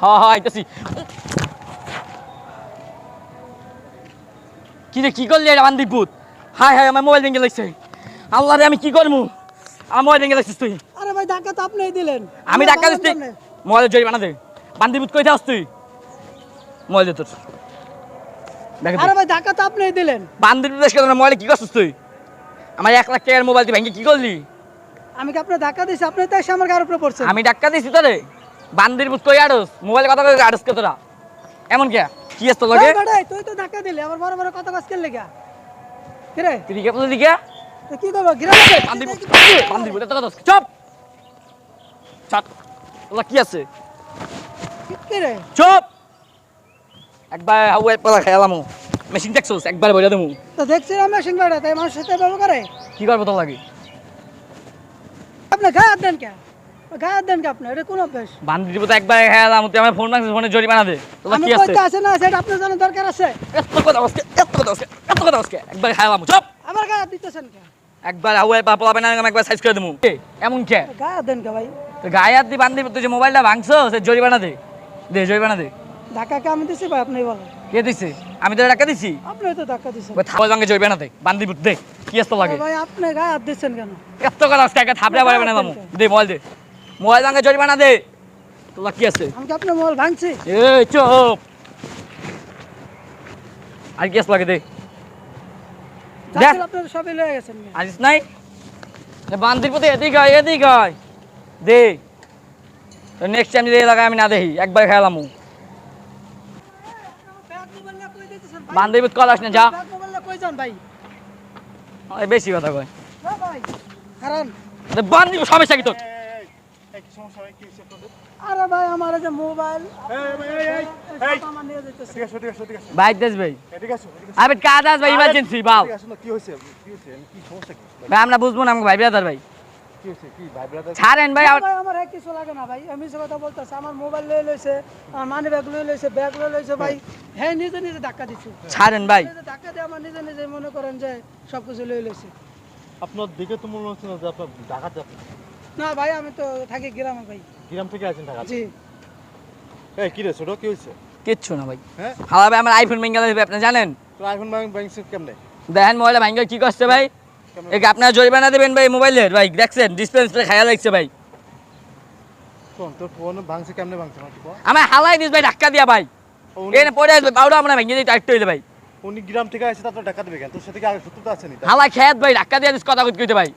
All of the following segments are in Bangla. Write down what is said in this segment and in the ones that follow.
হ্যাঁ হ্যাঁ আইতাছি। কি রে কি করলি এটা বান্দিপুত হাই হাই আমার মোবাইল ভেঙে লাগছে। আল্লাহ রে আমি কি করব আমার মোবাইল ভেঙে লাগছিস তুই। আরে ভাই ধাক্কা তো আপনিই দিলেন। আমি টাকা দিচ্ছি। সামনে। মোবাইল জরিমানা দে। বান্দিপুত কই থাকস তুই? মোবাইল দে তোর। আরে ভাই ধাক্কা তো আপনিই দিলেন। কেন মোবাইলে কি করছিস তুই? আমার এক লাখ টাকার মোবাইল তুই ভেঙে কি করলি? আমি কি আপনার ধাক্কা দিয়েছি? আপনি তো এসে আমার গাড়ির উপরে পড়ছেন। আমি ডাক্কা দিছি তোরে। বান্দিপুত কই আড়স মোবাইলে কথা কই আড়স কে তোরা? এমন কে? কি তোর লগে তুই তো ধাক্কা দিলি আমার বড় বড় কথা কাজ করলে গা কি রে? তুই কে বললি কে তো কি করব? গিরা বান্দিপুত বান্দিপুত এত কথা চুপ! চাট। তোলা কি আছে? কি রে? চুপ! একবার হাওয়াই পালা খেয়ালাম মেশিন দেখছোস? একবার বইলা দেবো তো দেখছি আমি সিং বেড়া তাই মানুষ সাথে ব্যবহার করে। কি করব তো লাগে? আপনি গায়ে দেন কে? গায়ে দেন কে আপনি? এটা কোন অভ্যাস? বান্দিপুত একবার খেয়ালাম তুই আমার ফোন মাগছিস ফোনে জরিমানা দে। তোলা আমি কি আছে কইতে আছে? না সেটা আপনার জানার দরকার আছে। এত কথা আজকে এত কথা আজকে এত কথা আজকে একবার খেয়ালাম চুপ! আমার গায়ে দিতেছেন কে? একবার হাওয়াই পা পোলা না আমি একবার সাইজ করে দেবো এমন কে? গায়ে দেন কে ভাই? তো গায়ে হাত দিয়ে বান্দিপুত তুই যে মোবাইলটা ভাঙছো সে জরিমানা দে। দে জরিমানা দে। ধাক্কা কে আমি দিছি ভাই আপনি বলেন। কে দিছে? আমি তোর টাকা দিছি? আপনি তো ধাক্কা দিছেন। ওই থাবা জঙ্গে জরিমানা দে কি আসতো লাগে? ভাই আপনি গায়ে হাত দিচ্ছেন কেন? এত কথা আজকে একটা থাপড়া পারবে না মামু দে মোবাইল দে। মোবাইল জঙ্গে জরিমানা দে। তোলা কি আছে? আমি কি আপনার মোবাইল ভাঙছি। এই চুপ। আর কি লাগে দে। যাচ্ছিল আপনার সবই লয়ে গেছেন নাই? বান্দির প্রতি এদিক হয় এদিক হয় দে। তো নেক্সট টাইম যদি এলাকায় আমি না দেখি একবার খেলাম প্রতি কল আস না যা বেশি কথা কয়। না ভাই কারণ বান্দির কি তোর। আরে ভাই আমার যে মোবাইল। এই, এই, আমার নিয়ে যেতেছে ঠিক আছে ঠিক আছে ঠিক আছে বাইক দেশ ভাই। ঠিক আছে আছে আবে কাজ আস ভাই ইমার্জেন্সি বাল ঠিক আছে না কি হয়েছে? কি হয়েছে? কি সমস্যা কি? ভাই আমরা বুঝব না আমাকে ভাই বিরাদার ভাই। ভাই ছাড়েন ভাই ভাই আমার কিছু লাগে না ভাই আমি সে কথা বলতেছি আমার মোবাইল লয়ে লইছে আমার মানি ব্যাগ লয়ে লইছে ব্যাগ লয়ে লইছে ভাই। হ্যাঁ নিজে নিজে ধাক্কা দিচ্ছে ছাড়েন ভাই। নিজে ধাক্কা দিয়ে আমার নিজে নিজে মনে করেন যে সব কিছু লয়ে লইছে। আপনার দিকে তো মনে হচ্ছে না যে আপনার আপনি না ভাই আমি তো থাকি গ্রামে ভাই। গ্রাম থেকে আছেন ঢাকা জি। এই কি রে ছোট কি হয়েছে? কিচ্ছু না ভাই। হ্যাঁ? হালা ভাই আমার আইফোন ভেঙে গেছে আপনি জানেন? তো আইফোন ব্যাংক কেমনে? দেখেন মোবাইলটা ভেঙে কি করছে ভাই? এক আপনার জরিমানা দেবেন ভাই মোবাইলের ভাই দেখছেন ডিসপেন্সটা খায়া লাগছে ভাই। শোন তোর ফোন ভাঙছে কেমনে ভাঙছে আমার হালাই দিস ভাই ধাক্কা দিয়া ভাই। এনে পড়ে আসবে পাউডা আমরা ভেঙে দিই টাইট হইলে ভাই। উনি গ্রাম থেকে আসে তারপর ঢাকা দেবে কেন? তোর সাথে কি আগে সত্যতা আছে নি হালাই খেত ভাই ধাক্কা দিয়া দিস কথা কইতে ভাই।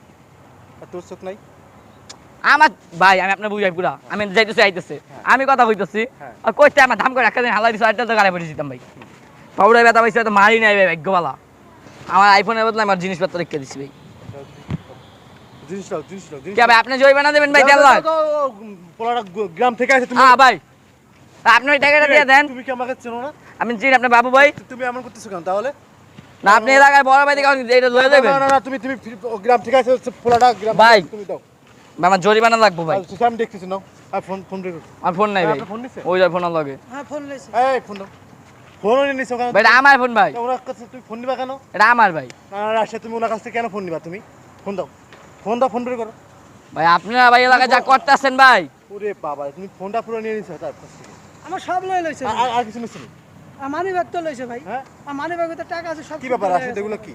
আর তোর চোখ নাই? আমার ভাই আমি আপনার বুঝাই পুরা। আমি যাইতেছি আইতেছে। আমি কথা কইতেছি। হ্যাঁ। আর কইতে আমার ধাম করে ধাক্কা দিন হালাই দিস আইতে তো গাড়ি পড়ে দিতাম ভাই। পাউডা ব্যথা পাইছে তো মারি নাই ভাই ভাগ্যবালা। আমার আইফোনের বদলে আমার জিনিসপত্র রেখে দিছি ভাই। আপনি জরিমানা দেবেন ভাই দেড় লাখ? গ্রাম থেকে আসে তুমি হ্যাঁ ভাই। আপনি ওই টাকাটা দিয়ে দেন। তুমি কি আমাকে চেনো না? আমি চিনি আপনার বাবু ভাই। তুমি এমন করতেছো কেন তাহলে? না আপনি এলাকায় বড় ভাই দেখে এটা লয়ে দেবেন না তুমি তুমি গ্রাম থেকে আসে হচ্ছে পোলাটা গ্রাম ভাই। তুমি দাও। ভাই, আমার জরিমানা লাগবো ভাই। আর আমি দেখতেছি নাও। আর ফোন ফোন রে আমার ফোন নাই ভাই। ফোন নিছে? ওই যার ফোন লগে হ্যাঁ ফোন লইছে এই ফোন দাও। ফোন নিছো কেন? ভাই আমার ফোন ভাই। ওনার কাছে তুমি ফোন নিবা কেন? এটা আমার ভাই। না না রাশে তুমি ওনার কাছ থেকে কেন ফোন নিবা তুমি? ফোন দাও। ফোন দাও ফোন বের করো। ভাই আপনারা ভাই এলাকায় যা করতেছেন ভাই। ওরে বাবা তুমি ফোনটা পুরো নিয়ে নিছো তার কাছ থেকে। আমার সব লয়ে লইছে আর- আর- আর কিছু নিছো নি? আর ব্যাগ তো লইছে ভাই। হ্যাঁ? আর ব্যাগে তো টাকা আছে সব কি ব্যাপার? আসলে এগুলো কি?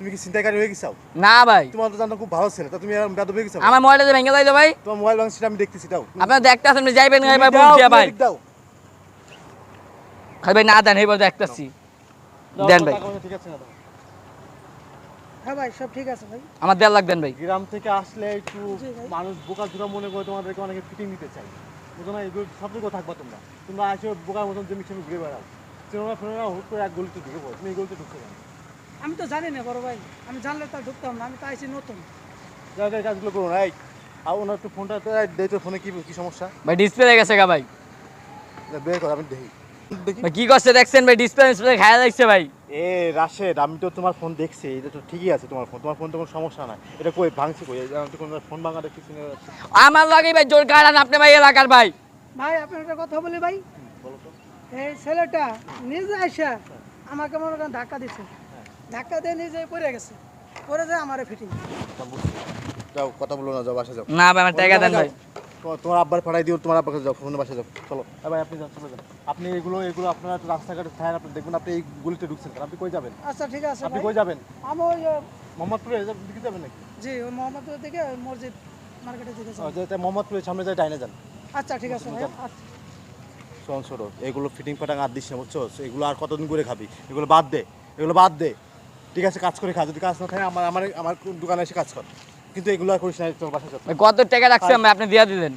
তুমি কি চিন্তাকারী হয়ে গেছাও না ভাই। তোমার তো জানো খুব ভালো ছেলে তা তুমি এরকম বেদব হয়ে গেছো? আমার মোবাইলটা ভেঙে যাইতো ভাই। তোমার মোবাইল ভাঙছিটা আমি দেখতেছি দাও। আপনারা দেখতে আসেন যাইবেন তুমি ভাই বলছি ভাই দাও। খালি ভাই না দেন এই দেখতেছি। দেন ভাই। ঠিক আছে না হ্যাঁ ভাই সব ঠিক আছে ভাই। আমার দেড় লাখ দেন ভাই। গ্রাম থেকে আসলে একটু মানুষ বোকা চোরা মনে করে তোমাদেরকে অনেকে ফিটিং দিতে চাই বুঝো না এগুলো সব দিকে থাকবা তোমরা। তোমরা আসে বোকার মতন জমি সেমি ঘুরে বেড়াও। চেনা ফেরা হুট করে এক গলিতে ঢুকে পড়ো। তুমি এই গলিতে ঢুকতে পারো আমি তো জানি না বড় ভাই। আমি জানলে তো ঢুকতাম না আমি তো আইছি নতুন। এই কাজগুলো করো না এই আর ওনার একটু ফোনটা তো দেয় তো ফোনে কি কি সমস্যা? ভাই ডিসপ্লে গেছে গা ভাই। বের কর আমি দেখি। দেখি। ভাই কি করছে দেখছেন ভাই ডিসপ্লে ডিসপ্লে খায়া লাগছে ভাই। এ রাশেদ আমি তো তোমার ফোন দেখছি এটা তো ঠিকই আছে তোমার ফোন তোমার ফোন তো কোনো সমস্যা নাই। এটা কই ভাঙছি কই? আমি তো কোনো ফোন ভাঙা দেখতেছি না আমার লাগে ভাই জোর কাটান আপনি ভাই এলাকার ভাই। ভাই আপনার একটা কথা বলি ভাই। বলো তো। এই ছেলেটা নিজে আসা আমাকে মনে করেন ধাক্কা দিচ্ছে ধাক্কা দিয়ে নিজে পড়ে গেছে। পড়ে যায় আমারে ফিটিং যাও কথা বলো না যাও বাসা যাও। না ভাই আমার টাকা দেন ভাই। তো- তোমার আব্বার পাঠাই দিও তোমার আব্বাকে যাও ফোনের বাসায় যাও। চলো। ভাই আপনি যান চলে যান। আপনি এগুলো এগুলো আপনার রাস্তাঘাটে থাকেন আপনি দেখবেন আপনি এই গলিতে ঢুকছেন আপনি কই যাবেন? আচ্ছা ঠিক আছে আপনি কই যাবেন? আমি ওই মোহাম্মদপুরে দিকে যাবেন নাকি? জি ওই মোহাম্মদপুর থেকে মসজিদ মার্কেটের দিকে ও, যাব। যে মোহাম্মদপুরের সামনে যাই ডাইনে যান। আচ্ছা ঠিক আছে ভাই। আচ্ছা। শোন ছোটো এগুলো ফিটিং ফাটাং আর দিস না বুঝছ? এগুলো আর কতদিন করে খাবি? এগুলো বাদ দে এগুলো বাদ দে। ঠিক আছে কাজ করে খা। যদি কাজ না থাকে আমার আমার আমার দোকানে এসে কাজ কর। কিন্তু এগুলো আর করিস না তোর বাসায় কত টাকা রাখছি আমি? আপনি দিয়ে দিলেন।